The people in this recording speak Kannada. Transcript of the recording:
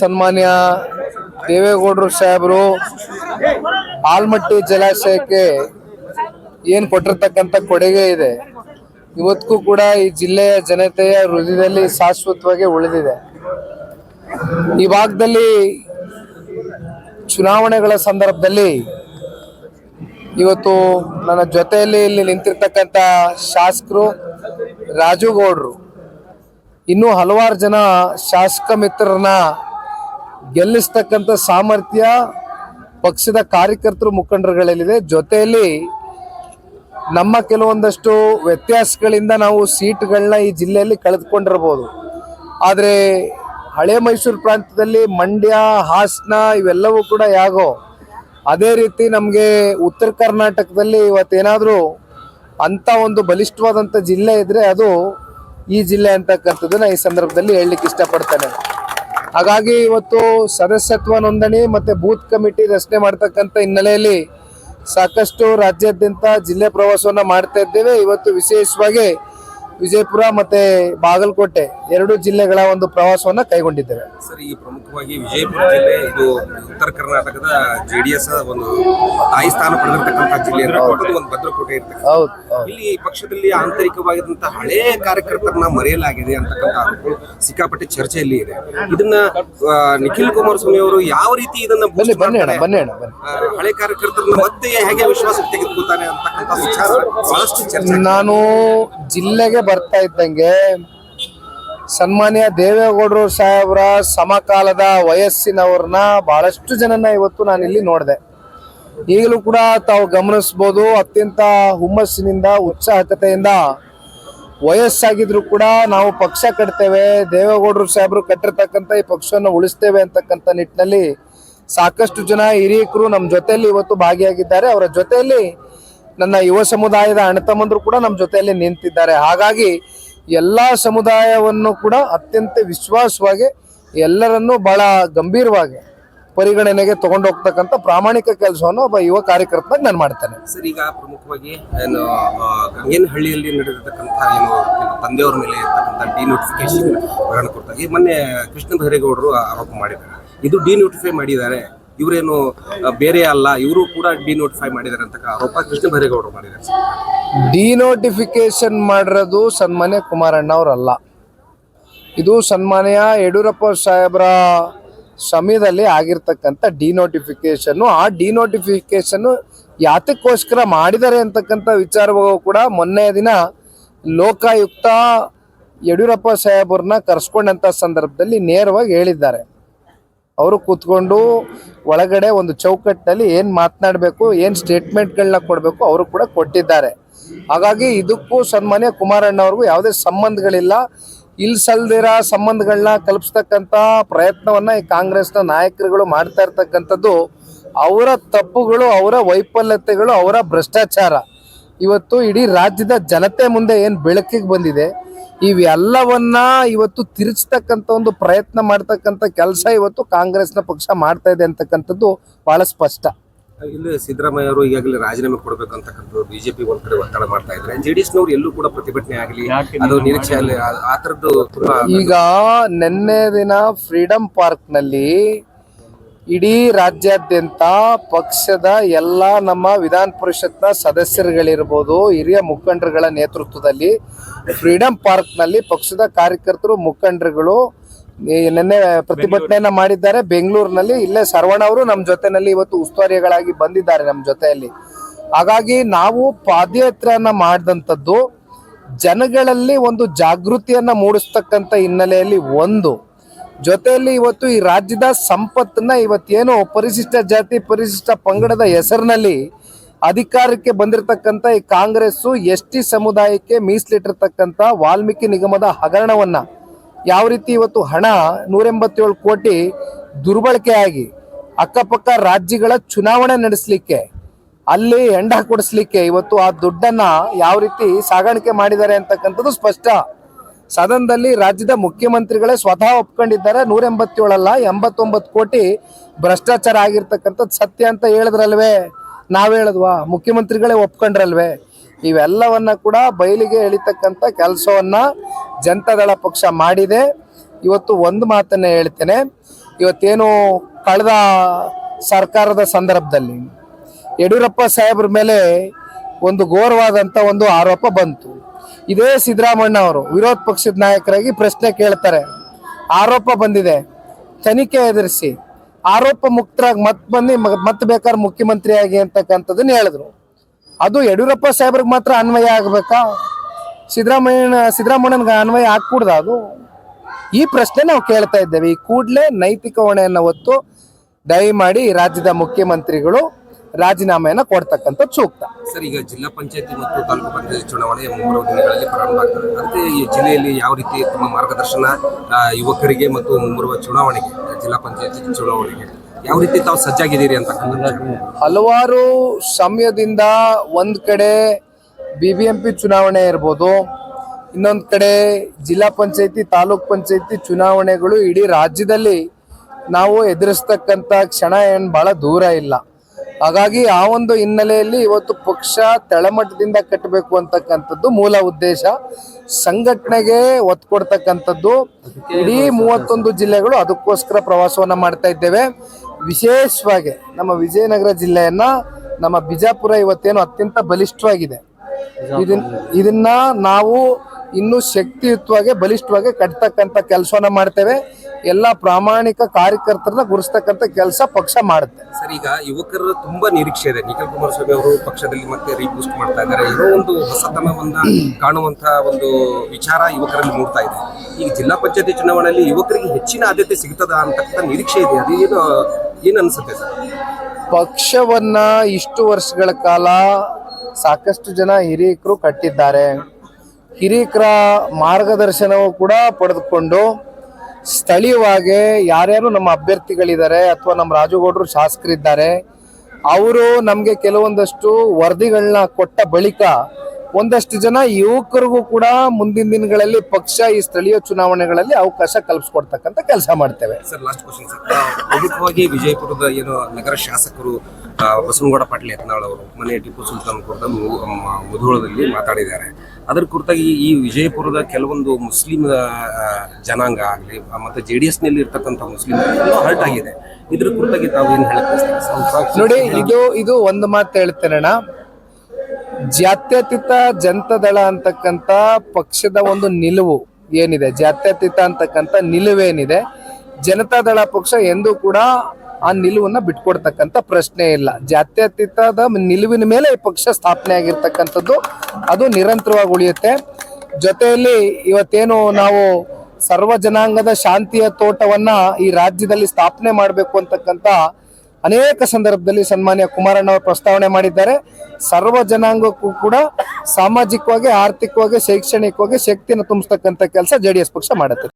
ಸನ್ಮಾನ್ಯ ದೇವೇಗೌಡರು ಸಾಹೇಬರು ಆಲ್ಮಟ್ಟಿ ಜಲಾಶಯಕ್ಕೆ ಏನು ಕೊಟ್ಟಿರ್ತಕ್ಕಂಥ ಕೊಡುಗೆ ಇದೆ. ಇವತ್ತಿಗೂ ಕೂಡ ಈ ಜಿಲ್ಲೆಯ ಜನತೆಯ ಹೃದಯದಲ್ಲಿ ಶಾಶ್ವತವಾಗಿ ಉಳಿದಿದೆ. ಈ ಭಾಗದಲ್ಲಿ ಚುನಾವಣೆಗಳ ಸಂದರ್ಭದಲ್ಲಿ ಇವತ್ತು ನನ್ನ ಜೊತೆಯಲ್ಲಿ ಇಲ್ಲಿ ನಿಂತಿರ್ತಕ್ಕಂಥ ಶಾಸಕರು ರಾಜು ಗೌಡ್ರು. ಇನ್ನೂ ಹಲವಾರು ಜನ ಶಾಸಕ ಮಿತ್ರರನ್ನ ಗೆಲ್ಲಿಸ್ತಕ್ಕಂಥ ಸಾಮರ್ಥ್ಯ ಪಕ್ಷದ ಕಾರ್ಯಕರ್ತರು ಮುಖಂಡರುಗಳಲ್ಲಿದೆ. ಜೊತೆಯಲ್ಲಿ ನಮ್ಮ ಕೆಲವೊಂದಷ್ಟು ವ್ಯತ್ಯಾಸಗಳಿಂದ ನಾವು ಸೀಟ್ಗಳನ್ನ ಈ ಜಿಲ್ಲೆಯಲ್ಲಿ ಕಳೆದುಕೊಂಡಿರಬಹುದು ಆದರೆ ಹಳೆ ಮೈಸೂರು ಪ್ರಾಂತ್ಯದಲ್ಲಿ ಮಂಡ್ಯ, ಹಾಸನ ಇವೆಲ್ಲವೂ ಕೂಡ ಯಾಗೋ, ಅದೇ ರೀತಿ ನಮಗೆ ಉತ್ತರ ಕರ್ನಾಟಕದಲ್ಲಿ ಇವತ್ತೇನಾದರೂ ಅಂಥ ಒಂದು ಬಲಿಷ್ಠವಾದಂಥ ಜಿಲ್ಲೆ ಇದ್ದರೆ ಅದು ಈ ಜಿಲ್ಲೆ ಅಂತಕ್ಕಂಥದ್ದನ್ನು ಈ ಸಂದರ್ಭದಲ್ಲಿ ಹೇಳಲಿಕ್ಕೆ ಇಷ್ಟಪಡ್ತೇನೆ. ಹಾಗಾಗಿ ಇವತ್ತು ಸದಸ್ಯತ್ವ ನೋಂದಣಿ ಮತ್ತು ಬೂತ್ ಕಮಿಟಿ ರಚನೆ ಮಾಡ್ತಕ್ಕಂಥ ಹಿನ್ನೆಲೆಯಲ್ಲಿ ಸಾಕಷ್ಟು ರಾಜ್ಯಾದ್ಯಂತ ಜಿಲ್ಲೆ ಪ್ರವಾಸವನ್ನು ಮಾಡ್ತಾ ಇದ್ದೇವೆ. ಇವತ್ತು ವಿಶೇಷವಾಗಿ ವಿಜಯಪುರ ಮತ್ತೆ ಬಾಗಲಕೋಟೆ ಎರಡು ಜಿಲ್ಲೆಗಳ ಒಂದು ಪ್ರವಾಸವನ್ನ ಕೈಗೊಂಡಿದ್ದೇವೆ. ಸರ್ ಈ ಪ್ರಮುಖವಾಗಿ ವಿಜಯಪುರ ಜಿಲ್ಲೆ ಇದು ಉತ್ತರ ಕರ್ನಾಟಕದ ಜೆಡಿಎಸ್ ಒಂದು ತಾಯಿ ಸ್ಥಾನ ಪಡೆದಿರ್ತಕ್ಕಂಥ ಜಿಲ್ಲೆ ಒಂದು ಭದ್ರಕೋಟೆ ಹೌದು ಇಲ್ಲಿ ಪಕ್ಷದಲ್ಲಿ ಆಂತರಿಕವಾಗಿದ್ದಂತಹ ಹಳೆ ಕಾರ್ಯಕರ್ತರನ್ನ ಮರೆಯಲಾಗಿದೆ ಅಂತಕ್ಕಂಥ ಆರೋಪಗಳು ಸಿಕ್ಕಾಪಟ್ಟೆ ಚರ್ಚೆಯಲ್ಲಿ ಇದೆ. ಇದನ್ನ ನಿಖಿಲ್ ಕುಮಾರಸ್ವಾಮಿ ಅವರು ಯಾವ ರೀತಿ ಇದನ್ನ ಬನ್ನಿ ಬನ್ನಿ ಅಣ್ಣ ಬನ್ನಿ ಅಣ್ಣ ಬನ್ನಿ. ಹಳೆ ಕಾರ್ಯಕರ್ತರನ್ನ ಮತ್ತೆ ಹೇಗೆ ವಿಶ್ವಾಸಕ್ಕೆ ತೆಗೆದುಕೊಳ್ತಾನೆ ಅಂತಕ್ಕಂಥ ವಿಚಾರ ಬಹಳಷ್ಟು ಚರ್ಚೆ ನಾನು ಜಿಲ್ಲೆಗೆ ಬರ್ತಾ ಇದ್ದಂಗೆ ಸನ್ಮಾನ್ಯ ದೇವೇಗೌಡರು ಸಾಹೇಬ್ರ ಸಮಕಾಲದ ವಯಸ್ಸಿನವ್ರನ್ನ ಬಹಳಷ್ಟು ಜನನ ಇವತ್ತು ನಾನು ಇಲ್ಲಿ ನೋಡಿದೆ. ಈಗಲೂ ಕೂಡ ತಾವು ಗಮನಿಸ್ಬೋದು, ಅತ್ಯಂತ ಹುಮ್ಮಸ್ಸಿನಿಂದ, ಉತ್ಸಾಹಕತೆಯಿಂದ ವಯಸ್ಸಾಗಿದ್ರು ಕೂಡ ನಾವು ಪಕ್ಷ ಕಟ್ತೇವೆ, ದೇವೇಗೌಡರು ಸಾಹೇಬ್ರು ಕಟ್ಟಿರ್ತಕ್ಕಂಥ ಈ ಪಕ್ಷವನ್ನು ಉಳಿಸ್ತೇವೆ ಅಂತಕ್ಕಂಥ ನಿಟ್ಟಿನಲ್ಲಿ ಸಾಕಷ್ಟು ಜನ ಹಿರಿಯಕರು ನಮ್ಮ ಜೊತೆಯಲ್ಲಿ ಇವತ್ತು ಭಾಗಿಯಾಗಿದ್ದಾರೆ. ಅವರ ಜೊತೆಯಲ್ಲಿ ನನ್ನ ಯುವ ಸಮುದಾಯದ ಅಣ್ಣತಮ್ಮಂದ್ರು ಕೂಡ ನಮ್ಮ ಜೊತೆಯಲ್ಲಿ ನಿಂತಿದ್ದಾರೆ. ಹಾಗಾಗಿ ಎಲ್ಲ ಸಮುದಾಯವನ್ನು ಕೂಡ ಅತ್ಯಂತ ವಿಶ್ವಾಸವಾಗಿ ಎಲ್ಲರನ್ನೂ ಬಹಳ ಗಂಭೀರವಾಗಿ ಪರಿಗಣನೆಗೆ ತಗೊಂಡು ಹೋಗ್ತಕ್ಕಂಥ ಪ್ರಾಮಾಣಿಕ ಕೆಲಸವನ್ನು ಒಬ್ಬ ಯುವ ಕಾರ್ಯಕರ್ತನಾಗಿ ನಾನು ಮಾಡ್ತೇನೆ. ಸರ್, ಈಗ ಪ್ರಮುಖವಾಗಿ ಏನು ಗಂಗೇನ ಗಂಗೇನಹಳ್ಳಿಯಲ್ಲಿ ನಡೆದಿರ್ತಕ್ಕಂಥ ಏನು ತಂದೆಯವ್ರ ಮೇಲೆ ಇರ್ತಕ್ಕಂಥ ಡಿನೋಟಿಫಿಕೇಶನ್ ಕುರಿತಾಗಿ ಮೊನ್ನೆ ಕೃಷ್ಣ ಬೈರೇಗೌಡರು ಆರೋಪ ಮಾಡಿದ್ದಾರೆ. ಇದು ಡಿನೋಟಿಫೈ ಮಾಡಿದ್ದಾರೆ. ಇವರೇನು ಬೇರೆ ಅಲ್ಲ, ಇವರು ಕೂಡ ಡಿನೋಟಿಫೈ ಮಾಡಿದ್ದಾರೆ ಅಂತ ಆರೋಪ ಕೃಷ್ಣ ಬೈರೇಗೌಡರು ಮಾಡಿದ್ದಾರೆ. ಡಿನೋಟಿಫಿಕೇಶನ್ ಮಾಡಿರೋದು ಸನ್ಮಾನ್ಯ ಕುಮಾರಣ್ಣ ಅವರಲ್ಲ ಇದು ಸನ್ಮಾನ್ಯ ಯಡಿಯೂರಪ್ಪ ಸಾಹೇಬರ ಸಮಯದಲ್ಲಿ ಆಗಿರ್ತಕ್ಕಂಥ ಡಿನೋಟಿಫಿಕೇಶನ್ನು ಆ ಡಿನೋಟಿಫಿಕೇಶನ್ನು ಯಾತಕ್ಕೋಸ್ಕರ ಮಾಡಿದ್ದಾರೆ ಅಂತಕ್ಕಂಥ ವಿಚಾರವೂ ಕೂಡ ಮೊನ್ನೆ ದಿನ ಲೋಕಾಯುಕ್ತ ಯಡಿಯೂರಪ್ಪ ಸಾಹೇಬರನ್ನ ಕರೆಸ್ಕೊಂಡಂಥ ಸಂದರ್ಭದಲ್ಲಿ ನೇರವಾಗಿ ಹೇಳಿದ್ದಾರೆ. ಅವರು ಕೂತ್ಕೊಂಡು ಒಳಗಡೆ ಒಂದು ಚೌಕಟ್ಟಿನಲ್ಲಿ ಏನು ಮಾತನಾಡಬೇಕು, ಏನು ಸ್ಟೇಟ್ಮೆಂಟ್ಗಳನ್ನ ಕೊಡಬೇಕು ಅವರು ಕೂಡ ಕೊಟ್ಟಿದ್ದಾರೆ. ಹಾಗಾಗಿ ಇದಕ್ಕೂ ಸನ್ಮಾನ್ಯ ಕುಮಾರಣ್ಣ ಅವ್ರಿಗೂ ಯಾವುದೇ ಸಂಬಂಧಗಳಿಲ್ಲ. ಇಲ್ಸಲ್ದಿರ ಸಂಬಂಧಗಳನ್ನ ಕಲ್ಪಿಸ್ತಕ್ಕಂಥ ಪ್ರಯತ್ನವನ್ನ ಈ ಕಾಂಗ್ರೆಸ್ನ ನಾಯಕರುಗಳು ಮಾಡ್ತಾ ಇರ್ತಕ್ಕಂಥದ್ದು ಅವರ ತಪ್ಪುಗಳು, ಅವರ ವೈಫಲ್ಯತೆಗಳು, ಅವರ ಭ್ರಷ್ಟಾಚಾರ. ಇವತ್ತು ಇಡೀ ರಾಜ್ಯದ ಜನತೆ ಮುಂದೆ ಏನು ಬೆಳಕಿಗೆ ಬಂದಿದೆ ಇವೆಲ್ಲವನ್ನ ಇವತ್ತು ತಿರುಚತಕ್ಕಂಥ ಒಂದು ಪ್ರಯತ್ನ ಮಾಡ್ತಕ್ಕಂಥ ಕೆಲಸ ಇವತ್ತು ಕಾಂಗ್ರೆಸ್ನ ಪಕ್ಷ ಮಾಡ್ತಾ ಇದೆ ಅಂತಕ್ಕಂಥದ್ದು ಬಹಳ ಸ್ಪಷ್ಟ. ಇಲ್ಲಿ ಸಿದ್ದರಾಮಯ್ಯ ಅವರು ಈಗಾಗಲೇ ರಾಜೀನಾಮೆ ಕೊಡಬೇಕು ಅಂತಕ್ಕಂಥದ್ದು ಬಿಜೆಪಿ ಒಂದ್ ಕಡೆ ಒತ್ತಡ ಮಾಡ್ತಾ ಇದ್ದಾರೆ ಜೆಡಿಎಸ್ನವರು ಎಲ್ಲೂ ಕೂಡ ಪ್ರತಿಭಟನೆ ಆಗಲಿ ಅದು ನಿರೀಕ್ಷೆ ಆಗಲಿ ಆ- ಥರದ್ದು ತುಂಬಾ ಈಗ ನಿನ್ನೆ ದಿನ ಫ್ರೀಡಂ ಪಾರ್ಕ್ನಲ್ಲಿ ಇಡೀ ರಾಜ್ಯಾದ್ಯಂತ ಪಕ್ಷದ ಎಲ್ಲ ನಮ್ಮ ವಿಧಾನ ಪರಿಷತ್ನ ಸದಸ್ಯರುಗಳಿರ್ಬೋದು, ಹಿರಿಯ ಮುಖಂಡರುಗಳ ನೇತೃತ್ವದಲ್ಲಿ ಫ್ರೀಡಂ ಪಾರ್ಕ್ನಲ್ಲಿ ಪಕ್ಷದ ಕಾರ್ಯಕರ್ತರು, ಮುಖಂಡರುಗಳು ನಿನ್ನೆ ಪ್ರತಿಭಟನೆಯನ್ನ ಮಾಡಿದ್ದಾರೆ. ಬೆಂಗಳೂರಿನಲ್ಲಿ ಇಲ್ಲೇ ಸರ್ವಣ ಅವರು ನಮ್ಮ ಜೊತೆನಲ್ಲಿ ಇವತ್ತು ಉಸ್ತುವಾರಿಗಳಾಗಿ ಬಂದಿದ್ದಾರೆ ನಮ್ಮ ಜೊತೆಯಲ್ಲಿ. ಹಾಗಾಗಿ ನಾವು ಪಾದಯಾತ್ರೆಯನ್ನ ಮಾಡಿದಂಥದ್ದು ಜನಗಳಲ್ಲಿ ಒಂದು ಜಾಗೃತಿಯನ್ನ ಮೂಡಿಸ್ತಕ್ಕಂಥ ಹಿನ್ನೆಲೆಯಲ್ಲಿ ಒಂದು. ಜೊತೆಯಲ್ಲಿ ಇವತ್ತು ಈ ರಾಜ್ಯದ ಸಂಪತ್ತನ್ನ ಇವತ್ತೇನು ಪರಿಶಿಷ್ಟ ಜಾತಿ, ಪರಿಶಿಷ್ಟ ಪಂಗಡದ ಹೆಸರಿನಲ್ಲಿ ಅಧಿಕಾರಕ್ಕೆ ಬಂದಿರತಕ್ಕಂಥ ಈ ಕಾಂಗ್ರೆಸ್ಸು ಎಸ್ ಟಿ ಸಮುದಾಯಕ್ಕೆ ಮೀಸಲಿಟ್ಟಿರ್ತಕ್ಕಂಥ ವಾಲ್ಮೀಕಿ ನಿಗಮದ ಹಗರಣವನ್ನು ಯಾವ ರೀತಿ ಇವತ್ತು ಹಣ ನೂರೆಂಬತ್ತೇಳು ಕೋಟಿ ದುರ್ಬಳಕೆಯಾಗಿ ಅಕ್ಕಪಕ್ಕ ರಾಜ್ಯಗಳ ಚುನಾವಣೆ ನಡೆಸಲಿಕ್ಕೆ, ಅಲ್ಲಿ ಎಂಡ ಕೊಡಿಸ್ಲಿಕ್ಕೆ ಇವತ್ತು ಆ ದುಡ್ಡನ್ನ ಯಾವ ರೀತಿ ಸಾಗಾಣಿಕೆ ಮಾಡಿದ್ದಾರೆ ಅಂತಕ್ಕಂಥದ್ದು ಸ್ಪಷ್ಟ. ಸದನದಲ್ಲಿ ರಾಜ್ಯದ ಮುಖ್ಯಮಂತ್ರಿಗಳೇ ಸ್ವತಃ ಒಪ್ಕೊಂಡಿದ್ದಾರೆ. ನೂರ ಎಂಬತ್ತೇಳಲ್ಲ, ಎಂಬತ್ತೊಂಬತ್ತು ಕೋಟಿ ಭ್ರಷ್ಟಾಚಾರ ಆಗಿರ್ತಕ್ಕಂಥದ್ದು ಸತ್ಯ ಅಂತ ಹೇಳಿದ್ರಲ್ವೇ? ನಾವು ಹೇಳಿದ್ವಾ? ಮುಖ್ಯಮಂತ್ರಿಗಳೇ ಒಪ್ಕೊಂಡ್ರಲ್ವೇ? ಇವೆಲ್ಲವನ್ನ ಕೂಡ ಬಯಲಿಗೆ ಎಳಿತಕ್ಕಂಥ ಕೆಲಸವನ್ನ ಜನತಾದಳ ಪಕ್ಷ ಮಾಡಿದೆ. ಇವತ್ತು ಒಂದು ಮಾತನ್ನ ಹೇಳ್ತೇನೆ. ಇವತ್ತೇನು ಕಳೆದ ಸರ್ಕಾರದ ಸಂದರ್ಭದಲ್ಲಿ ಯಡಿಯೂರಪ್ಪ ಸಾಹೇಬ್ರ ಮೇಲೆ ಒಂದು ಘೋರವಾದಂಥ ಒಂದು ಆರೋಪ ಬಂತು. ಇದೇ ಸಿದ್ದರಾಮಣ್ಣ ಅವರು ವಿರೋಧ ಪಕ್ಷದ ನಾಯಕರಾಗಿ ಪ್ರಶ್ನೆ ಕೇಳ್ತಾರೆ. ಆರೋಪ ಬಂದಿದೆ. ತನಿಖೆ ಎದುರಿಸಿ. ಆರೋಪ ಮುಕ್ತರಾಗಿ ಮತ್ತೆ ಬಂದು ಮತ್ತೆ ಬೇಕಾದ್ರೆ ಮುಖ್ಯಮಂತ್ರಿ ಆಗಿ ಅಂತಕ್ಕಂಥದ್ದನ್ನ ಹೇಳಿದ್ರು. ಅದು ಯಡಿಯೂರಪ್ಪ ಸಾಹೇಬ್ರಿಗೆ ಮಾತ್ರ ಅನ್ವಯ ಆಗಬೇಕಾ? ಸಿದ್ದರಾಮಯ್ಯನ ಸಿದ್ದರಾಮಣ್ಣನಿಗೆ ಅನ್ವಯ ಆಗ್ಕೂಡ್ದ ಅದು? ಈ ಪ್ರಶ್ನೆ ನಾವು ಕೇಳ್ತಾ ಇದ್ದೇವೆ. ಈ ಕೂಡಲೇ ನೈತಿಕ ಹೊಣೆಯನ್ನು ಹೊತ್ತು ದಯಮಾಡಿ ರಾಜ್ಯದ ಮುಖ್ಯಮಂತ್ರಿಗಳು ರಾಜೀನಾಮೆಯನ್ನು ಕೊಡ್ತಕ್ಕಂಥದ್ದು ಸೂಕ್ತ. ಸರ್ ಈಗ ಜಿಲ್ಲಾ ಪಂಚಾಯತಿ ಮತ್ತು ತಾಲೂಕು ಪಂಚಾಯತಿ ಚುನಾವಣೆ ಮುಂಬರುವ ದಿನಗಳಲ್ಲಿ ಪ್ರಾರಂಭ ಆಗ್ತದೆ. ಈ ಜಿಲ್ಲೆಯಲ್ಲಿ ಯಾವ ರೀತಿ ತಮ್ಮ ಮಾರ್ಗದರ್ಶನ ಯುವಕರಿಗೆ ಮತ್ತು ಮುಂಬರುವ ಚುನಾವಣೆಗೆ ಜಿಲ್ಲಾ ಪಂಚಾಯತಿ ಚುನಾವಣೆಗೆ ಯಾವ ರೀತಿ ತಾವು ಸಜ್ಜಾಗಿದ್ದೀರಿ ಅಂತ ಹಲವಾರು ಸಮಯದಿಂದ ಒಂದ್ ಕಡೆ ಬಿ ಬಿ ಎಂ ಪಿ ಚುನಾವಣೆ ಇರ್ಬೋದು ಇನ್ನೊಂದು ಕಡೆ ಜಿಲ್ಲಾ ಪಂಚಾಯತಿ ತಾಲೂಕ್ ಪಂಚಾಯತಿ ಚುನಾವಣೆಗಳು ಇಡೀ ರಾಜ್ಯದಲ್ಲಿ ನಾವು ಎದುರಿಸ್ತಕ್ಕಂಥ ಕ್ಷಣ ಏನು ಭಾಳ ದೂರ ಇಲ್ಲ. ಹಾಗಾಗಿ ಆ ಒಂದು ಹಿನ್ನೆಲೆಯಲ್ಲಿ ಇವತ್ತು ಪಕ್ಷ ತಳಮಟ್ಟದಿಂದ ಕಟ್ಟಬೇಕು ಅಂತಕ್ಕಂಥದ್ದು ಮೂಲ ಉದ್ದೇಶ. ಸಂಘಟನೆಗೆ ಒತ್ತು ಕೊಡ್ತಕ್ಕಂಥದ್ದು ಇಡೀ ಮೂವತ್ತೊಂದು ಜಿಲ್ಲೆಗಳು ಅದಕ್ಕೋಸ್ಕರ ಪ್ರವಾಸವನ್ನು ಮಾಡ್ತಾ ಇದ್ದೇವೆ. ವಿಶೇಷವಾಗಿ ನಮ್ಮ ವಿಜಯನಗರ ಜಿಲ್ಲೆಯನ್ನ ನಮ್ಮ ಬಿಜಾಪುರ ಇವತ್ತೇನು ಅತ್ಯಂತ ಬಲಿಷ್ಠವಾಗಿದೆ. ಇದನ್ ಇದನ್ನ ನಾವು ಇನ್ನೂ ಶಕ್ತಿಯುತವಾಗಿ ಬಲಿಷ್ಠವಾಗಿ ಕಟ್ತಕ್ಕಂಥ ಕೆಲಸವನ್ನ ಮಾಡ್ತೇವೆ. ಎಲ್ಲ ಪ್ರಾಮಾಣಿಕ ಕಾರ್ಯಕರ್ತರನ್ನ ಗುರುಸ್ತಕ್ಕಂಥ ಕೆಲಸ ಪಕ್ಷ ಮಾಡುತ್ತೆ. ಸರ್ ಈಗ ಯುವಕರ ತುಂಬಾ ನಿರೀಕ್ಷೆ ಇದೆ. ನಿಖಿಲ್ ಕುಮಾರಸ್ವಾಮಿ ಅವರು ಪಕ್ಷದಲ್ಲಿ ಮತ್ತೆ ರೀಬೂಸ್ಟ್ ಮಾಡ್ತಾ ಇದ್ದಾರೆ. ಏನೋ ಒಂದು ಹೊಸತನವನ್ನ ಕಾಣುವಂತಹ ಒಂದು ವಿಚಾರ ಯುವಕರಲ್ಲಿ ನೋಡ್ತಾ ಇದೆ. ಈಗ ಜಿಲ್ಲಾ ಪಂಚಾಯತಿ ಚುನಾವಣೆಯಲ್ಲಿ ಯುವಕರಿಗೆ ಹೆಚ್ಚಿನ ಆದ್ಯತೆ ಸಿಗ್ತದ ಅಂತಕ್ಕಂಥ ನಿರೀಕ್ಷೆ ಇದೆ. ಅದೇನು ಏನು ಅನ್ಸುತ್ತೆ ಸರ್? ಪಕ್ಷವನ್ನ ಇಷ್ಟು ವರ್ಷಗಳ ಕಾಲ ಸಾಕಷ್ಟು ಜನ ಹಿರಿಯಕರು ಕಟ್ಟಿದ್ದಾರೆ. ಹಿರಿಯಕರ ಮಾರ್ಗದರ್ಶನವೂ ಕೂಡ ಪಡೆದುಕೊಂಡು ಸ್ಥಳೀಯವಾಗಿ ಯಾರ್ಯಾರು ನಮ್ಮ ಅಭ್ಯರ್ಥಿಗಳಿದ್ದಾರೆ ಅಥವಾ ನಮ್ಮ ರಾಜುಗೌಡರು ಶಾಸಕರಿದ್ದಾರೆ, ಅವರು ನಮಗೆ ಕೆಲವೊಂದಷ್ಟು ವರದಿಗಳನ್ನ ಕೊಟ್ಟ ಬಳಿಕ ಒಂದಷ್ಟು ಜನ ಯುವಕರಿಗೂ ಕೂಡ ಮುಂದಿನ ದಿನಗಳಲ್ಲಿ ಪಕ್ಷ ಈ ಸ್ಥಳೀಯ ಚುನಾವಣೆಗಳಲ್ಲಿ ಅವಕಾಶ ಕಲ್ಪಿಸ್ಕೊಡ್ತಕ್ಕಂಥ ಕೆಲಸ ಮಾಡ್ತೇವೆ. ಸರ್ ಲಾಸ್ಟ್ ಕ್ವಶನ್ ಸರ್ ಪ್ರಮುಖವಾಗಿ ವಿಜಯಪುರದ ಏನು ನಗರ ಶಾಸಕರು ಬಸವನಗೌಡ ಪಾಟೀಲ್ ಯತ್ನಾಳ್ ಅವರು ಮನೆ ಟಿಪ್ಪು ಸುಲ್ತಾನ್ ಕುರಿತ ಮುಧೋಳದಲ್ಲಿ ಮಾತಾಡಿದ್ದಾರೆ. ಅದರ ಕುರಿತಾಗಿ ಈ ವಿಜಯಪುರದ ಕೆಲವೊಂದು ಮುಸ್ಲಿಂ ಜನಾಂಗ ಆಗಲಿ ಮತ್ತು ಜೆ ಡಿ ಎಸ್ನಲ್ಲಿ ಇರ್ತಕ್ಕಂಥ ಮುಸ್ಲಿಂ ಹರ್ಟ್ ಆಗಿದೆ. ಇದ್ರ ಕುರಿತಾಗಿ ತಾವು ಏನು ಹೇಳಕ್ಕೆ ನೋಡಿ ಇದು ಇದು ಒಂದು ಮಾತು ಹೇಳ್ತೇನಣ್ಣ ಜಾತ್ಯತೀತ ಜನತಾದಳ ಅಂತಕ್ಕಂಥ ಪಕ್ಷದ ಒಂದು ನಿಲುವು ಏನಿದೆ? ಜಾತ್ಯತೀತ ಅಂತಕ್ಕಂಥ ನಿಲುವೇನಿದೆ? ಜನತಾದಳ ಪಕ್ಷ ಎಂದೂ ಕೂಡ ಆ ನಿಲುವನ್ನ ಬಿಟ್ಕೊಡ್ತಕ್ಕಂಥ ಪ್ರಶ್ನೆ ಇಲ್ಲ. ಜಾತ್ಯತೀತದ ನಿಲುವಿನ ಮೇಲೆ ಈ ಪಕ್ಷ ಸ್ಥಾಪನೆ ಆಗಿರ್ತಕ್ಕಂಥದ್ದು ಅದು ನಿರಂತರವಾಗಿ ಉಳಿಯುತ್ತೆ. ಜೊತೆಯಲ್ಲಿ ಇವತ್ತೇನು ನಾವು ಸರ್ವ ಜನಾಂಗದ ಶಾಂತಿಯ ತೋಟವನ್ನ ಈ ರಾಜ್ಯದಲ್ಲಿ ಸ್ಥಾಪನೆ ಮಾಡಬೇಕು ಅಂತಕ್ಕಂಥ ಅನೇಕ ಸಂದರ್ಭದಲ್ಲಿ ಸನ್ಮಾನ್ಯ ಕುಮಾರಣ್ಣ ಅವರು ಪ್ರಸ್ತಾವನೆ ಮಾಡಿದ್ದಾರೆ. ಸರ್ವ ಜನಾಂಗಕ್ಕೂ ಕೂಡ ಸಾಮಾಜಿಕವಾಗಿ, ಆರ್ಥಿಕವಾಗಿ, ಶೈಕ್ಷಣಿಕವಾಗಿ ಶಕ್ತಿಯನ್ನು ತುಂಬಿಸ್ತಕ್ಕಂಥ ಕೆಲಸ ಜೆ ಡಿ ಎಸ್ ಪಕ್ಷ ಮಾಡುತ್ತೆ.